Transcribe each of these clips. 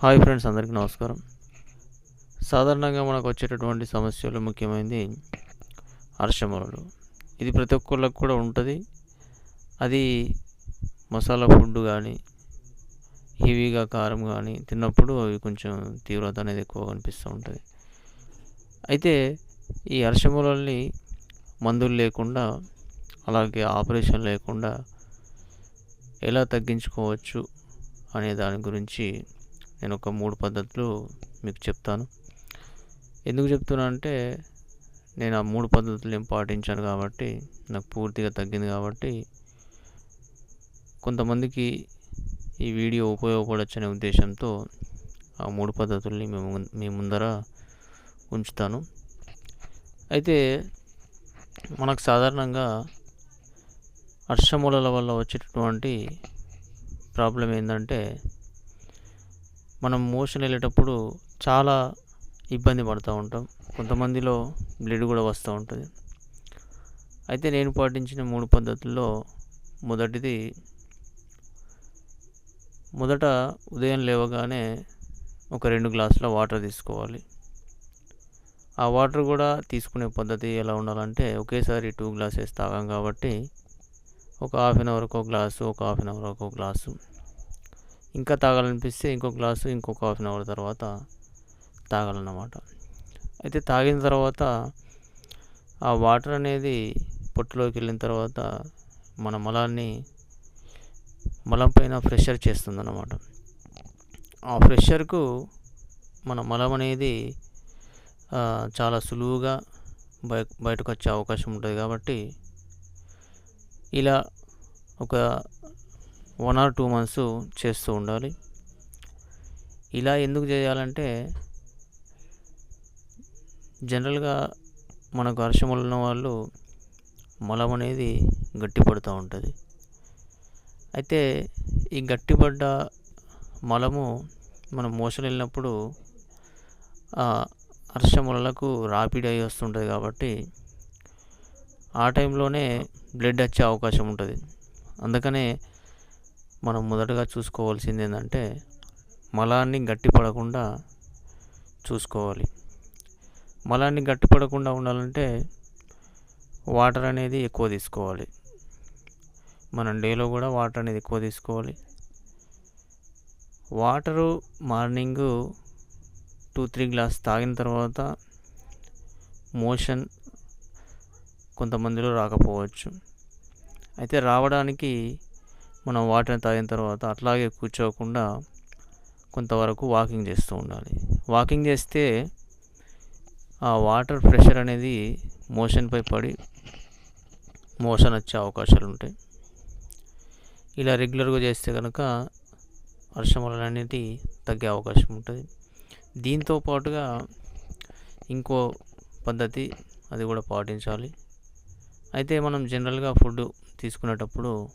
Hi friends అందరికీ నమస్కారం. సాధారణంగా మనకు వచ్చేటటువంటి సమస్యలు ముఖ్యమైనది అర్షమూలలు ఇది ప్రతి ఒక్కళ్ళకు కూడా ఉంటుంది. అది మసాలా ఫుడ్ కానీ హెవీగా కారం కానీ తిన్నప్పుడు అవి కొంచెం తీవ్రత అనేది ఎక్కువ కనిపిస్తూ ఉంటుంది. అయితే ఈ అర్షమూలల్ని మందులు లేకుండా అలాగే ఆపరేషన్ లేకుండా ఎలా తగ్గించుకోవచ్చు అనే దాని గురించి నేను ఒక మూడు పద్ధతులు మీకు చెప్తాను. ఎందుకు చెప్తున్నా అంటే నేను ఆ మూడు పద్ధతులు నేను పాటించాను కాబట్టి నాకు పూర్తిగా తగ్గింది కాబట్టి కొంతమందికి ఈ వీడియో ఉపయోగపడచ్చనే ఉద్దేశంతో ఆ మూడు పద్ధతుల్ని మేము మీ ముందర ఉంచుతాను. అయితే మనకు సాధారణంగా అర్షమూలల వల్ల వచ్చేటటువంటి ప్రాబ్లం ఏంటంటే మనం మోషన్ వెళ్ళేటప్పుడు చాలా ఇబ్బంది పడుతూ ఉంటాం. కొంతమందిలో బ్లడ్ కూడా వస్తూ ఉంటుంది. అయితే నేను పాటించిన మూడు పద్ధతుల్లో మొదటిది మొదట ఉదయం లేవగానే ఒక రెండు గ్లాసుల వాటర్ తీసుకోవాలి. ఆ వాటర్ కూడా తీసుకునే పద్ధతి ఎలా ఉండాలంటే ఒకేసారి టూ గ్లాసెస్ తాగాం కాబట్టి ఒక హాఫ్ అన్ అవర్కి ఒక గ్లాసు ఒక హాఫ్ అన్ అవర్ ఒక గ్లాసు. ఇంకా తాగాలనిపిస్తే ఇంకో గ్లాసు ఇంకొక హాఫ్ అన్ అవర్ తర్వాత తాగాలన్నమాట. అయితే తాగిన తర్వాత ఆ వాటర్ అనేది పొట్టులోకి వెళ్ళిన తర్వాత మన మలాన్ని మలం పైన ప్రెషర్ చేస్తుందన్నమాట. ఆ ప్రెషర్కు మన మలం అనేది చాలా సులువుగా బయ బయటకు వచ్చే అవకాశం ఉంటుంది కాబట్టి ఇలా ఒక వన్ ఆర్ టూ మంత్స్ చేస్తూ ఉండాలి. ఇలా ఎందుకు చేయాలంటే జనరల్గా మనకు వర్షములు ఉన్న వాళ్ళు మలం అనేది గట్టిపడుతూ ఉంటుంది. అయితే ఈ గట్టిపడ్డ మలము మనం మోషన్ వెళ్ళినప్పుడు అర్షములకు రాపిడ్ అయి వస్తుంటుంది కాబట్టి ఆ టైంలోనే బ్లడ్ వచ్చే అవకాశం ఉంటుంది. అందుకనే మనం మొదటగా చూసుకోవాల్సింది ఏంటంటే మలాన్ని గట్టిపడకుండా చూసుకోవాలి. మలాన్ని గట్టిపడకుండా ఉండాలంటే వాటర్ అనేది ఎక్కువ తీసుకోవాలి. మనం డేలో కూడా వాటర్ అనేది ఎక్కువ తీసుకోవాలి. Water morning two three glass తాగిన తర్వాత మోషన్ కొంతమందిలో రాకపోవచ్చు. అయితే రావడానికి మనం వాటర్ని తాగిన తర్వాత అట్లాగే కూర్చోకుండా కొంతవరకు వాకింగ్ చేస్తూ ఉండాలి. వాకింగ్ చేస్తే ఆ వాటర్ ప్రెషర్ అనేది మోషన్పై పడి మోషన్ వచ్చే అవకాశాలు ఉంటాయి. ఇలా రెగ్యులర్గా చేస్తే కనుక వర్షములు అనేది తగ్గే అవకాశం ఉంటుంది. దీంతో పాటుగా ఇంకో పద్ధతి అది కూడా పాటించాలి. అయితే మనం జనరల్గా ఫుడ్ తీసుకునేటప్పుడు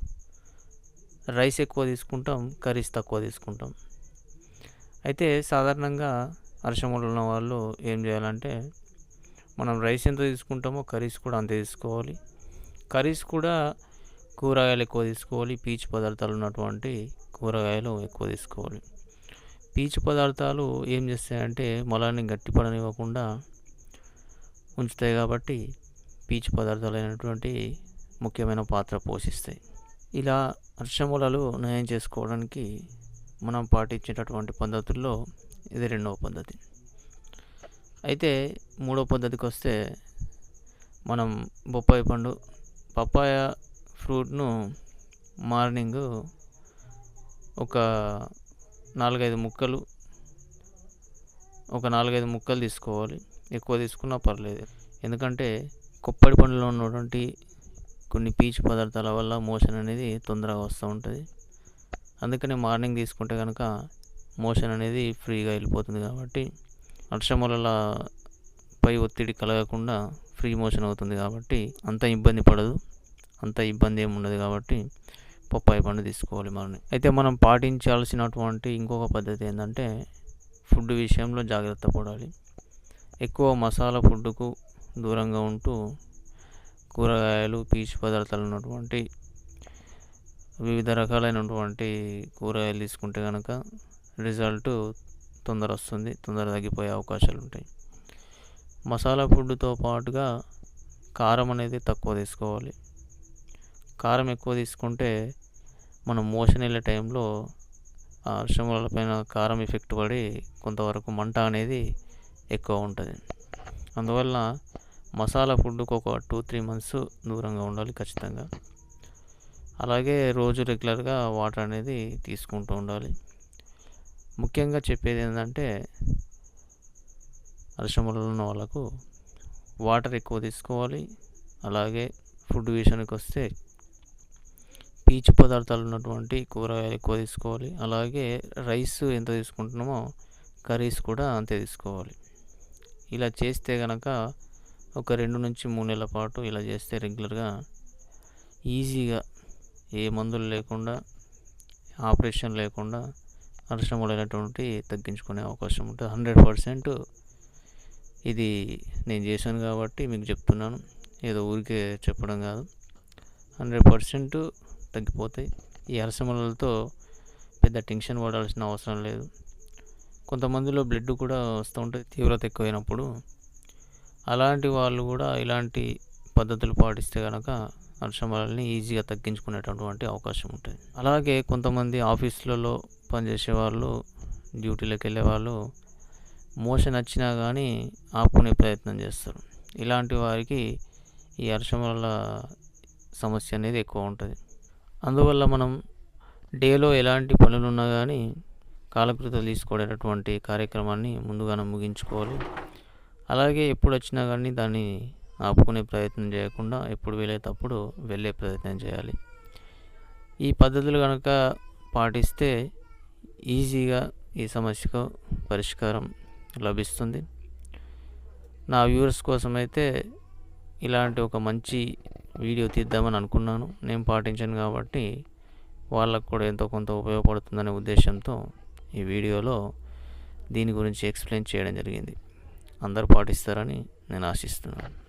రైస్ ఎక్కువ తీసుకుంటాం కర్రీస్ తక్కువ తీసుకుంటాం. అయితే సాధారణంగా అర్షములు ఉన్న వాళ్ళు ఏం చేయాలంటే మనం రైస్ ఎంత తీసుకుంటామో కర్రీస్ కూడా అంతే తీసుకోవాలి. కర్రీస్ కూడా కూరగాయలు ఎక్కువ తీసుకోవాలి పీచు పదార్థాలు ఉన్నటువంటి కూరగాయలు ఎక్కువ తీసుకోవాలి. పీచు పదార్థాలు ఏం చేస్తాయంటే మలాన్ని గట్టిపడనివ్వకుండా ఉంచుతాయి కాబట్టి పీచు పదార్థాలు అయినటువంటి ముఖ్యమైన పాత్ర పోషిస్తాయి. ఇలా అర్షమూలలు నయం చేసుకోవడానికి మనం పాటించేటటువంటి పద్ధతుల్లో ఇది రెండవ పద్ధతి. అయితే మూడో పద్ధతికి వస్తే మనం బొప్పాయి పండు పప్పాయ ఫ్రూట్ను మార్నింగ్ ఒక నాలుగైదు ముక్కలు ఒక నాలుగైదు ముక్కలు తీసుకోవాలి. ఎక్కువ తీసుకున్నా పర్లేదు. ఎందుకంటే కొప్పడి పండులో ఉన్నటువంటి కొన్ని పీచు పదార్థాల వల్ల మోషన్ అనేది తొందరగా వస్తూ ఉంటుంది. అందుకని మార్నింగ్ తీసుకుంటే కనుక మోషన్ అనేది ఫ్రీగా వెళ్ళిపోతుంది కాబట్టి అర్షముల పై ఒత్తిడి కలగకుండా ఫ్రీ మోషన్ అవుతుంది కాబట్టి అంత ఇబ్బంది పడదు. అంత ఇబ్బంది ఏమి ఉండదు కాబట్టి పప్పాయి పండు తీసుకోవాలి మార్నింగ్. అయితే మనం పాటించాల్సినటువంటి ఇంకొక పద్ధతి ఏంటంటే ఫుడ్ విషయంలో జాగ్రత్త పడాలి. ఎక్కువ మసాలా ఫుడ్కు దూరంగా ఉంటూ కూరగాయలు పీచు పదార్థాలు ఉన్నటువంటి వివిధ రకాలైనటువంటి కూరగాయలు తీసుకుంటే కనుక రిజల్ట్ తొందర వస్తుంది తొందర తగ్గిపోయే అవకాశాలు ఉంటాయి మసాలా ఫుడ్తో పాటుగా కారం అనేది తక్కువ తీసుకోవాలి. కారం ఎక్కువ తీసుకుంటే మనం మోషన్ వెళ్ళే టైంలో పైన కారం ఎఫెక్ట్ పడి కొంతవరకు మంట అనేది ఎక్కువ ఉంటుంది. అందువల్ల మసాలా ఫుడ్కి ఒక టూ త్రీ మంత్స్ దూరంగా ఉండాలి ఖచ్చితంగా. అలాగే రోజు రెగ్యులర్గా వాటర్ అనేది తీసుకుంటూ ఉండాలి. ముఖ్యంగా చెప్పేది ఏంటంటే అరిశములు ఉన్న వాళ్ళకు వాటర్ ఎక్కువ తీసుకోవాలి. అలాగే ఫుడ్ విషయానికి వస్తే పీచు పదార్థాలు ఉన్నటువంటి కూరగాయలు ఎక్కువ తీసుకోవాలి. అలాగే రైస్ ఎంత తీసుకుంటున్నామో కర్రీస్ కూడా అంతే తీసుకోవాలి. ఇలా చేస్తే కనుక ఒక రెండు నుంచి మూడు నెలల పాటు ఇలా చేస్తే రెగ్యులర్గా ఈజీగా ఏ మందులు లేకుండా ఆపరేషన్ లేకుండా అరిష్టములైనటువంటి తగ్గించుకునే అవకాశం ఉంటుంది. హండ్రెడ్ పర్సెంట్ ఇది నేను చేశాను కాబట్టి మీకు చెప్తున్నాను. ఏదో ఊరికే చెప్పడం కాదు. హండ్రెడ్ పర్సెంట్ తగ్గిపోతాయి. ఈ అరసములతో పెద్ద టెన్షన్ పడాల్సిన అవసరం లేదు. కొంతమందిలో బ్లడ్ కూడా వస్తూ ఉంటుంది. తీవ్రత ఎక్కువైనప్పుడు అలాంటి వాళ్ళు కూడా ఇలాంటి పద్ధతులు పాటిస్తే కనుక అర్షమాలని ఈజీగా తగ్గించుకునేటటువంటి అవకాశం ఉంటుంది. అలాగే కొంతమంది ఆఫీసులలో పనిచేసే వాళ్ళు డ్యూటీలకు వెళ్ళే వాళ్ళు మోషన్ వచ్చినా కానీ ఆపుకునే ప్రయత్నం చేస్తారు. ఇలాంటి వారికి ఈ అర్షముల సమస్య అనేది ఎక్కువ ఉంటుంది. అందువల్ల మనం డేలో ఎలాంటి పనులు ఉన్నా కానీ కాలకృతలు తీసుకునేటటువంటి కార్యక్రమాన్ని ముందుగానే ముగించుకోవాలి. అలాగే ఎప్పుడు వచ్చినా కానీ దాన్ని ఆపుకునే ప్రయత్నం చేయకుండా ఎప్పుడు వీలైతప్పుడు వెళ్ళే ప్రయత్నం చేయాలి ఈ పద్ధతులు కనుక పాటిస్తే ఈజీగా ఈ సమస్యకు పరిష్కారం లభిస్తుంది. నా వ్యూవర్స్ కోసం అయితే ఇలాంటి ఒక మంచి వీడియో తీద్దామని అనుకున్నాను. నేను పాటించాను కాబట్టి వాళ్ళకు కూడా ఎంతో కొంత ఉపయోగపడుతుందనే ఉద్దేశంతో ఈ వీడియోలో దీని గురించి ఎక్స్ప్లెయిన్ చేయడం జరిగింది. అందరూ పాటిస్తారని నేను ఆశిస్తున్నాను.